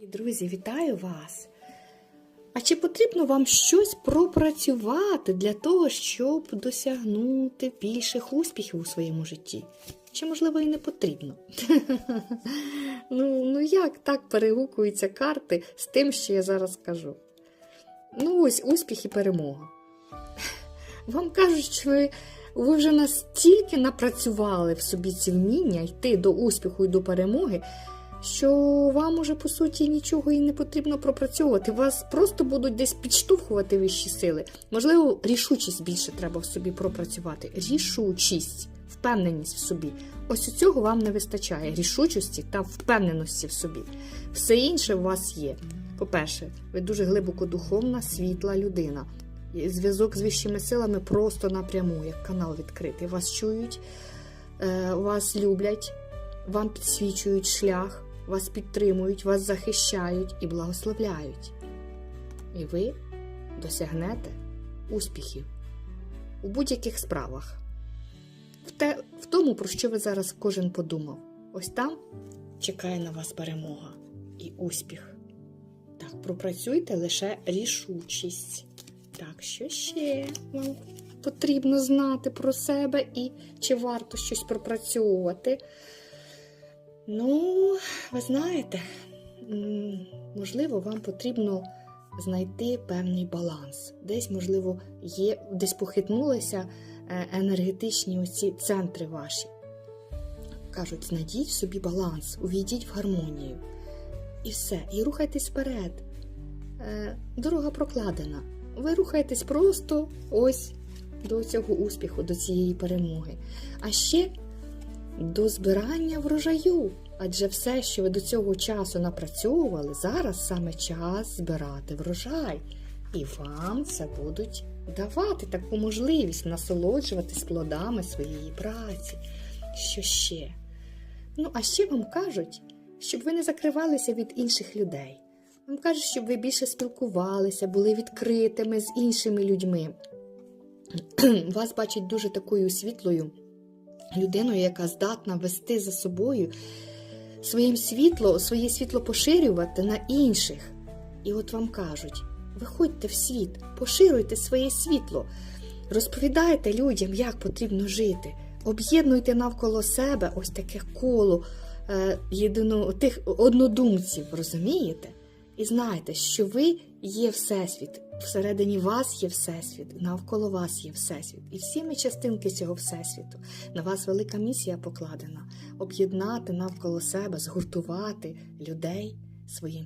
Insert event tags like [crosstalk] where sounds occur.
Друзі, вітаю вас! А чи потрібно вам щось пропрацювати для того, щоб досягнути більших успіхів у своєму житті? Чи, можливо, і не потрібно? [laughs] ну, ну як так перегукуються карти з тим, що я зараз скажу? Ну, ось успіх і перемога. [laughs] Вам кажуть, що ви, ви вже настільки напрацювали в собі ці вміння йти до успіху і до перемоги, що вам уже по суті нічого і не потрібно пропрацьовувати. Вас просто будуть десь підштовхувати вищі сили. Можливо, рішучість більше треба в собі пропрацювати. Рішучість, впевненість в собі. Ось у цього вам не вистачає рішучості та впевненості в собі. Все інше у вас є. По-перше, ви дуже глибоко духовна, світла людина. Зв'язок з вищими силами просто напряму, як канал відкритий. Вас чують, е, вас люблять, вам підсвічують шлях, вас підтримують, вас захищають і благословляють. І ви досягнете успіхів у будь-яких справах. В, те, в тому, про що ви зараз кожен подумав. Ось там чекає на вас перемога і успіх. Так, пропрацюйте лише рішучість. Так, що ще вам потрібно знати про себе і чи варто щось пропрацьовувати? Ну, ви знаєте, можливо, вам потрібно знайти певний баланс. Десь, можливо, є, десь похитнулися е, енергетичні оці центри ваші. Кажуть, знайдіть в собі баланс, увійдіть в гармонію. І все, і рухайтесь вперед. Е, Дорога прокладена. Ви рухаєтесь просто ось до цього успіху, до цієї перемоги. А ще до збирання врожаю. Адже все, що ви до цього часу напрацьовували, зараз саме час збирати врожай. І вам це будуть давати таку можливість насолоджуватись плодами своєї праці. Що ще? Ну, а ще вам кажуть, щоб ви не закривалися від інших людей. Вам кажуть, щоб ви більше спілкувалися, були відкритими з іншими людьми. [clears throat] Вас бачать дуже такою світлою людиною, яка здатна вести за собою своїм світло, своє світло поширювати на інших. І от вам кажуть: виходьте в світ, поширюйте своє світло, розповідайте людям, як потрібно жити, об'єднуйте навколо себе ось таке коло е, єдино, тих однодумців, розумієте? І знайте, що ви є Всесвіт, всередині вас є Всесвіт, навколо вас є Всесвіт. І всі ми частинки цього Всесвіту. На вас велика місія покладена об'єднати навколо себе, згуртувати людей своїм